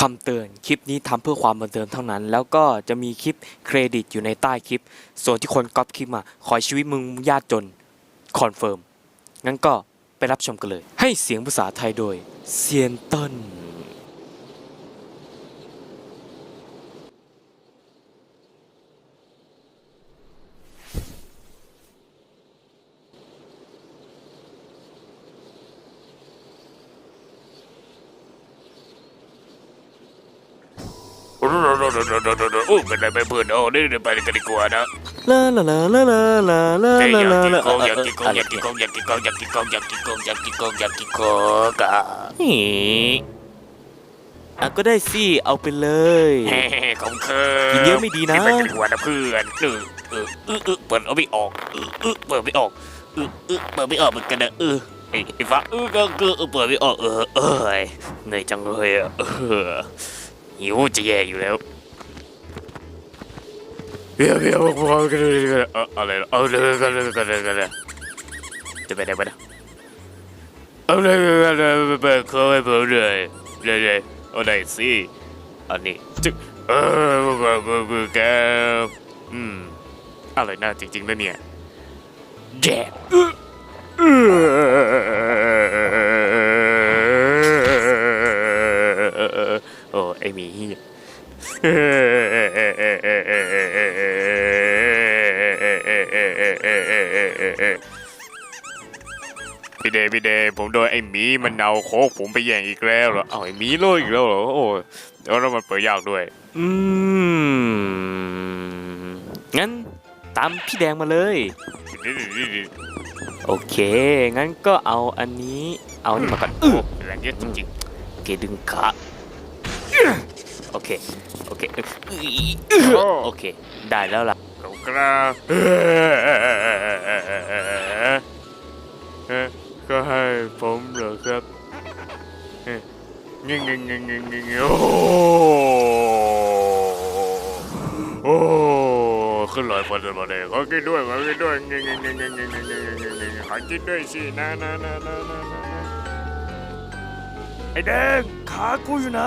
คำเตือนคลิปนี้ทำเพื่อความบันเทิงเท่านั้น แล้วก็จะมีคลิปเครดิตอยู่ในใต้คลิป ส่วนที่คนก๊อปคลิปมาขอชีวิตมึงยากจนคอนเฟิร์มงั้นก็ไปรับชมกันเลย ให้เสียงภาษาไทยโดยเซียนต้น โอ้เป็นไรไปเพื่อนโอ้นี่เดี๋ยวไปกันดีกว่านะลาลาลาลาลาลาลาเฮ้ยอยาลาลาโกงอยากกินโกงอยากกินโกงอยากกินโกงอยากกินโกงอยากกินโกงอยากกินโกงอยากกินโกงอะนี่อะก็ได้สิเอาไปเลยเฮ้ของเธอกินเยอะไม่ดีนะไปกันดีกว่านะเพื่อนเออเออเออเออเปิดเอาไม่ออกเออเออเปิดไม่ออกเออเออเปิดไม่ออกเหมือนกันนะเออไอ้ไอ้ฟ้าเออก็ก็เออเปิดไม่ออกเออเออเหนื่อยจังเลยอะเออ หิวจะแย่อยู่แล้วเดี๋ยวเดี๋ยวพอกันเอออะไรเอาเลยกันเลยกันเลยกันเลยจะไปไหนไปนะเอาเลยกันเลยไปเคยไปเลยเลยเลยเอาไหนสิอันนี้จึ๊กเออบอร์เบอร์เบอร์แกอืมอะไรน่าจริงๆนะเนี่ยแย่ อหมีเหี้ยพี่เดย์พี่เดย์ผมโดนไอ้หมีมันเอาโคกผมไปแย่งอีกแล้วเหรอเอาไอ้หมีโลยอีกแล้วเหรอโอ้ยแล้วมันเปิดยากด้วย อืมงั้นตามพี่แดงมาเลย โอเค งั้นก็เอาอันนี้ เอาอันนี้มาก่อนโอ้แรงเยอะจริงโอเคดึงขาโอ เคโอเคโอเค ได้แล้วล่ะครับก็ให้ผมเหรอครับงี้งงี้งี้งโอ้โอ้ขึ้นลอยฟันมาเลยขอคิดด้วยขอคิดด้วยงี้งี้งี้งี้งี้งี้งี้ขอกินด้วยสินะนะนะนะนะไอ้แดงขากูอยู่ไหน